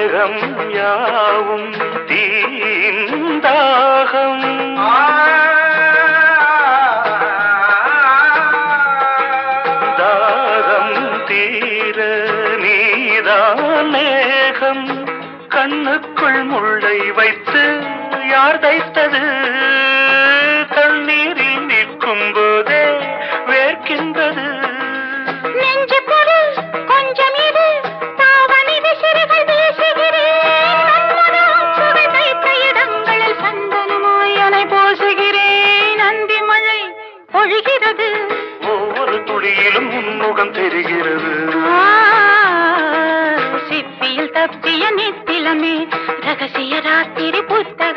தாகம் யாவும் தீந்தாகம் தாகம் தீர நீதானேகம். கண்ணுக்குள் முள்ளை வைத்து யார் தைத்தது? முகம் தெரிகிறது. சிப்பியில் தப்பிய நித்திலமே ரகசிய ராத்திரி புத்த